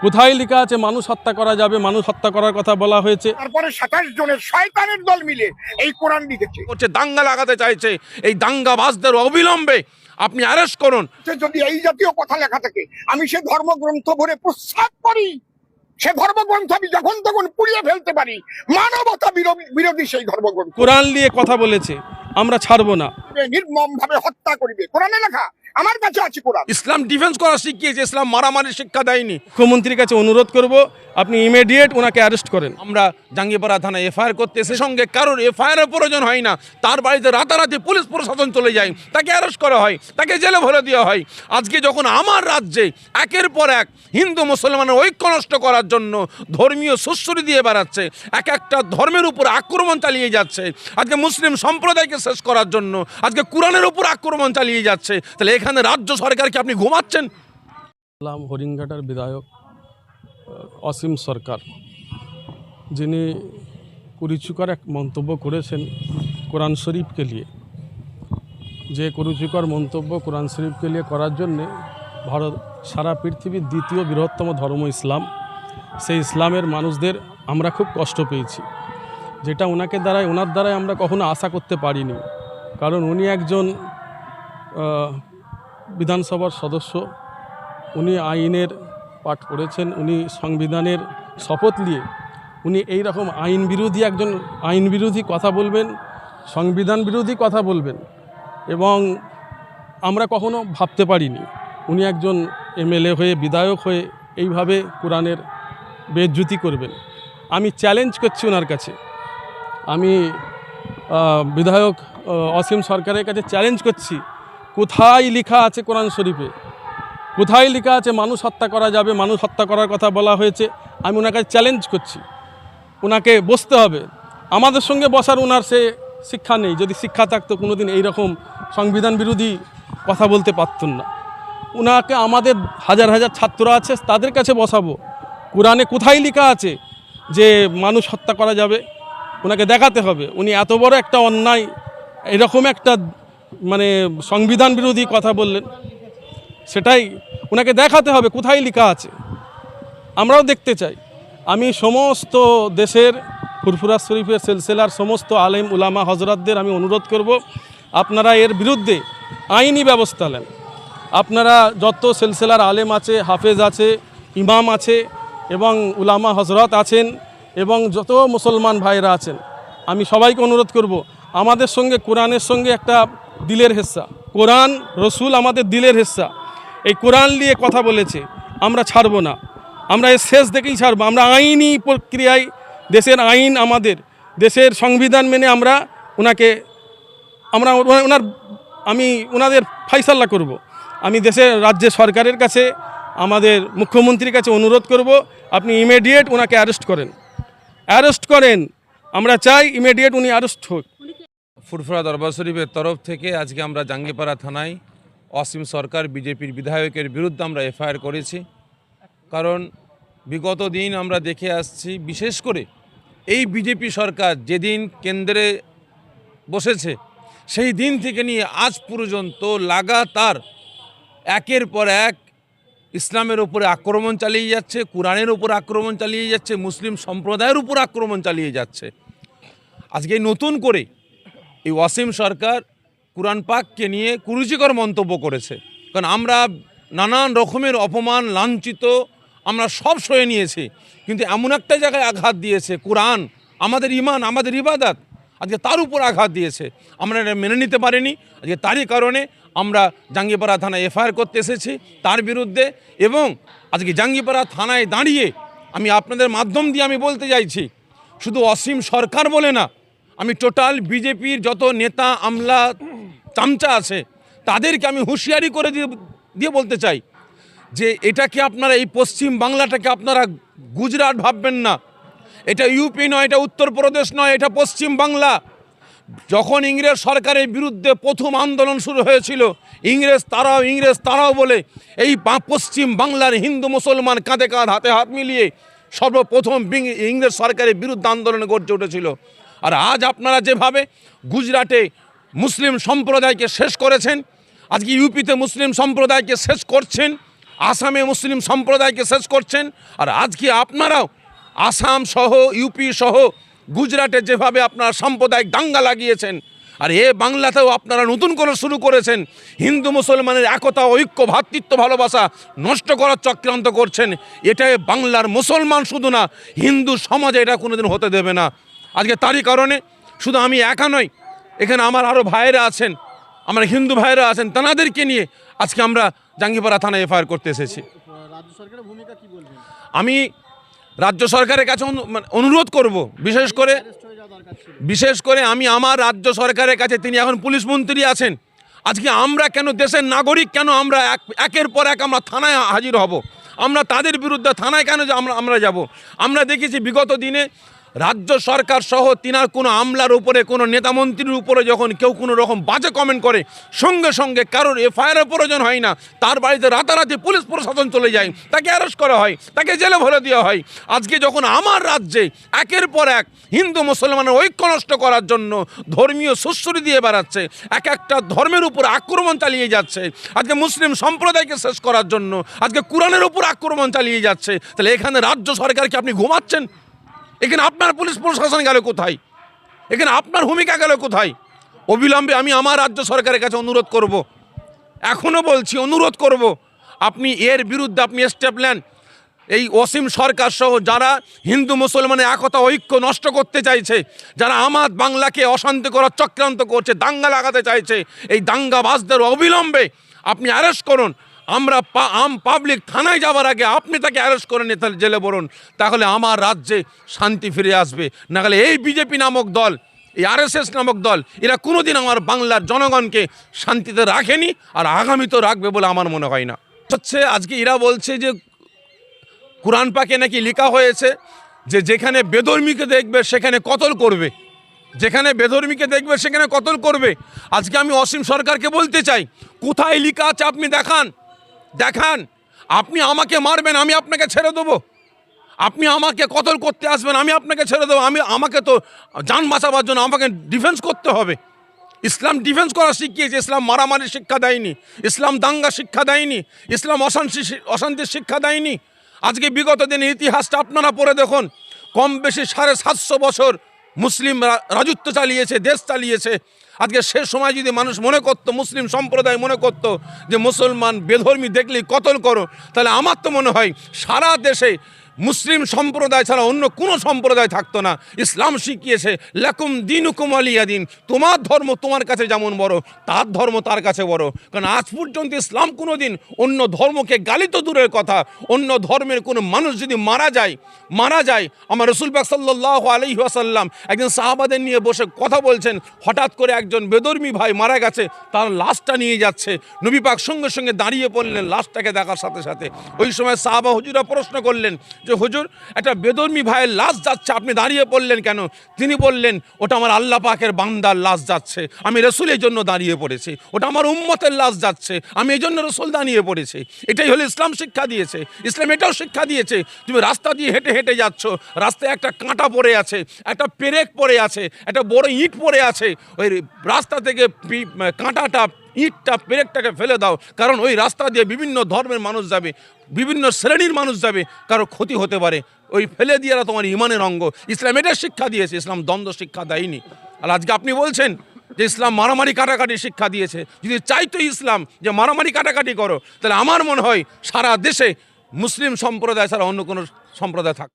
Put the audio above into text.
কোথায় লেখা আছে মানুষ হত্যা করা যাবে মানুষ হত্যা করার কথা বলা হয়েছে। তারপরে সাতাশ জনের শয়তানের দল মিলে এই কোরআন লিখেছে। হচ্ছে দাঙ্গা লাগাতে চাইছে এই দাঙ্গাবাজদের অবিলম্বে আপনি অ্যারেস্ট করুন। যে যদি এই জাতীয় কথা লেখা থাকে আমি সে ধর্মগ্রন্থ ভরে প্রস্তাব করি। সে ধর্মগ্রন্থ আমি যখন তখন পুড়িয়ে ফেলতে পারি। মানবতা বিরোধী- বিরোধী সেই ধর্মগ্রন্থ। কোরআন নিয়ে কথা বলেছে আমরা ছাড়বো না। নির্মম ভাবে হত্যা করিবে। কোরআনে লেখা আমার কাছে আছে কোরআন। ইসলাম ডিফেন্স করা শিখিয়েছে ইসলাম মারামারি শিক্ষা দেয়নি। মুখ্যমন্ত্রীর কাছে অনুরোধ করব আপনি ইমিডিয়েট ওনাকে অ্যারেস্ট করেন। আমরা জাঙ্গিপাড়া থানায় এফআইআর করতে সে সঙ্গে কারোর এফআইআর প্রয়োজন হয় না তার বাড়িতে রাতারাতি পুলিশ প্রশাসন চলে যায় তাকে অ্যারেস্ট করা হয় তাকে জেলে ভরে দেওয়া হয়। আজকে যখন আমার রাজ্যে একের পর এক হিন্দু মুসলমানের ঐক্য নষ্ট করার জন্য ধর্মীয় সুশ্রী দিয়ে বেড়াচ্ছে এক একটা ধর্মের উপর আক্রমণ চালিয়ে যাচ্ছে আজকে মুসলিম সম্প্রদায়কে শেষ করার জন্য আজকে কোরআনের উপর আক্রমণ চালিয়ে যাচ্ছে তাহলে এখানে রাজ্য সরকারকে আপনি ঘুমাচ্ছেন। ইসলাম হরিণঘাটার বিধায়ক অসীম সরকার, যিনি কুরুচিকর এক মন্তব্য করেছেন কোরআন শরীফকে নিয়ে। যে কুরুচিকর মন্তব্য কোরআন শরীফকে নিয়ে করার জন্যে ভারত, সারা পৃথিবীর দ্বিতীয় বৃহত্তম ধর্ম ইসলাম। সেই ইসলামের মানুষদের আমরা খুব কষ্ট পেয়েছি। যেটা ওনাকে দ্বারাই ওনার দ্বারাই আমরা কখনো আশা করতে পারিনি। কারণ উনি একজন বিধানসভার সদস্য। উনি আইনের পাঠ করেছেন, উনি সংবিধানের শপথ নিয়ে। উনি এই রকম আইন বিরোধী একজন আইন বিরোধী কথা বলবেন, সংবিধান বিরোধী কথা বলবেন এবং আমরা কখনো ভাবতে পারিনি। উনি একজন এমএলএ হয়ে, বিধায়ক হয়ে এইভাবে কোরআনের বেজ্জুতি করবেন। আমি চ্যালেঞ্জ করছি ওনার কাছে। আমি বিধায়ক অসীম সরকারের কাছে চ্যালেঞ্জ করছি। কোথায় লেখা আছে কোরআন শরীফে? কোথায় লেখা আছে মানুষ হত্যা করা যাবে, মানুষ হত্যা করার কথা বলা হয়েছে, আমি ওনাকে চ্যালেঞ্জ করছি। ওনাকে বসতে হবে। আমাদের সঙ্গে বসার ওনার সে শিক্ষা নেই। যদি শিক্ষা থাকতো কোনো দিন এইরকম সংবিধান বিরোধী কথা বলতে পারতেন না। ওনাকে আমাদের হাজার হাজার ছাত্র আছে, তাদের কাছে বসাবো। কোরআনে কোথায় লেখা আছে যে মানুষ হত্যা করা যাবে? ওনাকে দেখাতে হবে। উনি এত বড় একটা অন্যায়, এরকম একটা মানে সংবিধান বিরোধী কথা বললেন, সেটাই ওনাকে দেখাতে হবে কোথায় লেখা আছে। আমরাও দেখতে চাই। আমি সমস্ত দেশের ফুরফুরা শরীফের সিলসিলার সমস্ত আলেম উলামা হজরতদের আমি অনুরোধ করব, আপনারা এর বিরুদ্ধে আইনি ব্যবস্থা নেন। আপনারা যত সিলসিলার আলেম আছে, হাফেজ আছে, ইমাম আছে এবং উলামা হজরত আছেন এবং যত মুসলমান ভাইরা আছেন, আমি সবাইকে অনুরোধ করব, আমাদের সঙ্গে, কোরআনের সঙ্গে একটা দিলের হেস্সা কোরআন, রসুল আমাদের দিলের হেস্সা এই কোরআন নিয়ে কথা বলেছে, আমরা ছাড়বো না। আমরা এর শেষ দেখেই ছাড়বো। আমরা আইনি প্রক্রিয়ায়, দেশের আইন আমাদের, দেশের সংবিধান মেনে আমরা ওনাকে, আমরা ওনার আমি ওনাদের ফাইসাল্লা করব। আমি দেশের, রাজ্যের সরকারের কাছে, আমাদের মুখ্যমন্ত্রীর কাছে অনুরোধ করব, আপনি ইমিডিয়েট ওনাকে অ্যারেস্ট করেন। অ্যারেস্ট করেন। আমরা চাই ইমিডিয়েট উনি অ্যারেস্ট হোক। ফুরফুরা দরবার শরীফের তরফ থেকে আজকে আমরা জাঙ্গিপাড়া থানায় অসীম সরকার, বিজেপির বিধায়কের বিরুদ্ধে আমরা এফআইআর করেছি। কারণ বিগত দিন আমরা দেখে আসছি, বিশেষ করে এই বিজেপি সরকার যেদিন কেন্দ্রে বসেছে, সেই দিন থেকে নিয়ে আজ পর্যন্ত লাগাতার একের পর এক ইসলামের উপরে আক্রমণ চালিয়ে যাচ্ছে, কোরআনের উপর আক্রমণ চালিয়ে যাচ্ছে, মুসলিম সম্প্রদায়ের উপর আক্রমণ চালিয়ে যাচ্ছে। আজকে নতুন করে এই ওয়াসিম সরকার কোরআন পাককে নিয়ে কুরুচিকর মন্তব্য করেছে। কারণ আমরা নানান রকমের অপমান, লাঞ্ছিত, আমরা সব সয়ে নিয়েছি। কিন্তু এমন একটা জায়গায় আঘাত দিয়েছে কোরআন। আমাদের ইমান আমাদের ইবাদাত। আজকে তার উপর আঘাত দিয়েছে। আমরা এটা মেনে নিতে পারিনি। আজকে তারই কারণে আমরা জাঙ্গিপাড়া থানায় এফআইআর করতে এসেছি তার বিরুদ্ধে। এবং আজকে জাঙ্গিপাড়া থানায় দাঁড়িয়ে আমি আপনাদের মাধ্যম দিয়ে আমি বলতে চাইছি, শুধু অসীম সরকার বলে না আমি টোটাল বিজেপির যত নেতা, আমলা, চামচা আছে, তাদেরকে আমি হুঁশিয়ারি করে দিয়ে দিয়ে বলতে চাই যে এটাকে আপনারা এই পশ্চিম বাংলাটাকে আপনারা গুজরাট ভাববেন না। এটা ইউপি নয়, এটা উত্তরপ্রদেশ নয়, এটা পশ্চিম বাংলা। যখন ইংরেজ সরকারের বিরুদ্ধে প্রথম আন্দোলন শুরু হয়েছিল, ইংরেজ তারাও ইংরেজ তারাও বলে এই পশ্চিম বাংলার হিন্দু মুসলমান কাঁধে কাঁধ, হাতে হাত মিলিয়ে সর্বপ্রথম ইংরেজ সরকারের বিরুদ্ধে আন্দোলন গড়ে উঠেছিল। আর আজ আপনারা যেভাবে গুজরাটে মুসলিম সম্প্রদায়কে শেষ করেছেন, আজকে ইউপিতে মুসলিম সম্প্রদায়কে শেষ করছেন, আসামে মুসলিম সম্প্রদায়কে শেষ করছেন, আর আজকে আপনারাও আসাম সহ, ইউপি সহ, গুজরাটে যেভাবে আপনারা সাম্প্রদায়িক দাঙ্গা লাগিয়েছেন, আর এ বাংলাতেও আপনারা নতুন করে শুরু করেছেন, হিন্দু মুসলমানের একতা, ঐক্য ভ্রাতৃত্ব ভালোবাসা নষ্ট করার চক্রান্ত করছেন, এটাই বাংলার মুসলমান শুধু না, হিন্দু সমাজে এটা কোনোদিন হতে দেবে না। আজকে তারই কারণে শুধু আমি একা নই এখানে আমার আরও ভাইয়েরা আছেন আমার হিন্দু ভাইয়েরা আছেন তানাদেরকে নিয়ে আজকে আমরা জাঙ্গিপাড়া থানায় এফআইআর করতে এসেছি। আমি রাজ্য সরকারের কাছে মানে অনুরোধ করব বিশেষ করে বিশেষ করে আমি আমার রাজ্য সরকারের কাছে তিনি এখন পুলিশ মন্ত্রী আছেন আজকে আমরা কেন দেশের নাগরিক কেন আমরা এক একের পর এক আমরা থানায় হাজির হব? আমরা তাদের বিরুদ্ধে থানায় কেন আমরা আমরা যাব? আমরা দেখেছি বিগত দিনে রাজ্য সরকার সহ তিনার কোনো আমলার উপরে, কোনো নেতামন্ত্রীর উপরে যখন কেউ কোনো রকম বাজে কমেন্ট করে, সঙ্গে সঙ্গে কারোর এফআইআরের প্রয়োজন হয় না, তার বাড়িতে রাতারাতি পুলিশ প্রশাসন চলে যায়, তাকে অ্যারেস্ট করা হয়, তাকে জেলে ভরে দেওয়া হয়। আজকে যখন আমার রাজ্যে একের পর এক হিন্দু মুসলমানের ঐক্য নষ্ট করার জন্য ধর্মীয় সুশ্রী দিয়ে বেড়াচ্ছে, এক একটা ধর্মের উপর আক্রমণ চালিয়ে যাচ্ছে, আজকে মুসলিম সম্প্রদায়কে শেষ করার জন্য, আজকে কোরআনের উপর আক্রমণ চালিয়ে যাচ্ছে, তাহলে এখানে রাজ্য সরকারকে আপনি ঘুমাচ্ছেন? এখানে আপনার পুলিশ প্রশাসন গেল কোথায় এখানে আপনার ভূমিকা গেল কোথায় অবিলম্বে আমি আমার রাজ্য সরকারের কাছে অনুরোধ করব। এখনও বলছি, অনুরোধ করব। আপনি এর বিরুদ্ধে আপনি স্টেপ নেন এই অসীম সরকার সহ যারা হিন্দু, মুসলমানের একতা, ঐক্য নষ্ট করতে চাইছে, যারা আমার বাংলাকে অশান্তি করার চক্রান্ত করছে, দাঙ্গা লাগাতে চাইছে, এই দাঙ্গাবাজদের অবিলম্বে আপনি অ্যারেস্ট করুন আমরা আম পাবলিক থানায় যাওয়ার আগে আপনি তাকে অ্যারেস্ট করে নিয়ে তাহলে জেলে বলুন তাহলে আমার রাজ্যে শান্তি ফিরে আসবে। না হলে এই বিজেপি নামক দল, এই আরএসএস নামক দল, এরা কোনোদিন আমার বাংলার জনগণকে শান্তিতে রাখেনি আর আগামীতেও রাখবে বলে আমার মনে হয় না। হচ্ছে আজকে এরা বলছে যে, কোরআন পাকে নাকি লেখা হয়েছে যে যেখানে বেদর্মীকে দেখবে সেখানে কতল করবে। যেখানে বেধর্মীকে দেখবে সেখানে কতল করবে। আজকে আমি অসীম সরকারকে বলতে চাই, কোথায় লেখা আছে আপনি দেখান। দেখান, আপনি আমাকে মারবেন, আমি আপনাকে ছেড়ে দেবো। আপনি আমাকে কতল করতে আসবেন, আমি আপনাকে ছেড়ে দেবো। আমি, আমাকে তো যান বাঁচাবার জন্য আমাকে ডিফেন্স করতে হবে। ইসলাম ডিফেন্স করা শিখিয়েছে, ইসলাম মারামারি শিক্ষা দেয়নি, ইসলাম দাঙ্গা শিক্ষা দেয়নি, ইসলাম অশান্তি অশান্তির শিক্ষা দেয়নি। আজকে বিগত দিনের ইতিহাসটা আপনারা পড়ে দেখুন কম বেশি সাড়ে সাতশো বছর মুসলিম রাজত্ব চালিয়েছে, দেশ চালিয়েছে। আজকে সে সময় যদি মানুষ মনে করতো, মুসলিম সম্প্রদায় মনে করত যে মুসলমান বেধর্মী দেখলেই কতল করো, তাহলে আমার তো মনে হয় সারা দেশে মুসলিম সম্প্রদায় ছাড়া অন্য কোনো সম্প্রদায় থাকতো না। ইসলাম শিখিয়েছে, লাকুম দিন হুকুম আলিয়া দিন। তোমার ধর্ম তোমার কাছে যেমন বড়, তার ধর্ম তার কাছে বড়। কারণ আজ পর্যন্ত ইসলাম কোনো দিন অন্য ধর্মকে গালি তো দূরের কথা, অন্য ধর্মের কোনো মানুষ যদি মারা যায় মারা যায়, আমার রসুল পাক সাল্লাহ আলহি আসাল্লাম একজন সাহাবাদের নিয়ে বসে কথা বলছেন, হঠাৎ করে একজন বেদর্মী ভাই মারা গেছে, তার লাশটা নিয়ে যাচ্ছে। নবী পাক সঙ্গে সঙ্গে দাঁড়িয়ে পড়লেন, লাশটাকে দেখার সাথে সাথে। ওই সময় সাহাবা হুজুরা প্রশ্ন করলেন যে, হুজুর, একটা বেদর্মী ভাইয়ের লাশ যাচ্ছে। আপনি দাঁড়িয়ে পড়লেন কেন? তিনি বললেন, ওটা আমার আল্লাহ পাকের বান্দার লাশ যাচ্ছে। আমি রসুলের জন্য দাঁড়িয়ে পড়েছি। ওটা আমার উম্মতের লাশ যাচ্ছে। আমি এই জন্য রসুল দাঁড়িয়ে পড়েছি। এটাই হলো ইসলাম শিক্ষা দিয়েছে। ইসলাম এটাও শিক্ষা দিয়েছে, তুমি রাস্তা দিয়ে হেঁটে হেঁটে যাচ্ছ। রাস্তায় একটা কাঁটা পড়ে আছে, একটা পেরেক পড়ে আছে, একটা বড় ইট পড়ে আছে। ওই রাস্তা থেকে কাঁটাটা, ইটটা, পেরেকটাকে ফেলে দাও। কারণ ওই রাস্তা দিয়ে বিভিন্ন ধর্মের মানুষ যাবে। বিভিন্ন শ্রেণির মানুষ যাবে, কারও ক্ষতি হতে পারে। ওই ফেলে দিয়ে তোমার ইমানের অঙ্গ। ইসলাম এটা শিক্ষা দিয়েছে, ইসলাম দ্বন্দ্ব শিক্ষা দেয়নি। আর আজকে আপনি বলছেন যে ইসলাম মারামারি কাটাকাটি শিক্ষা দিয়েছে। যদি চাইতো ইসলাম যে মারামারি কাটাকাটি করো, তাহলে আমার মনে হয় সারা দেশে মুসলিম সম্প্রদায় ছাড়া অন্য কোনো সম্প্রদায় থাক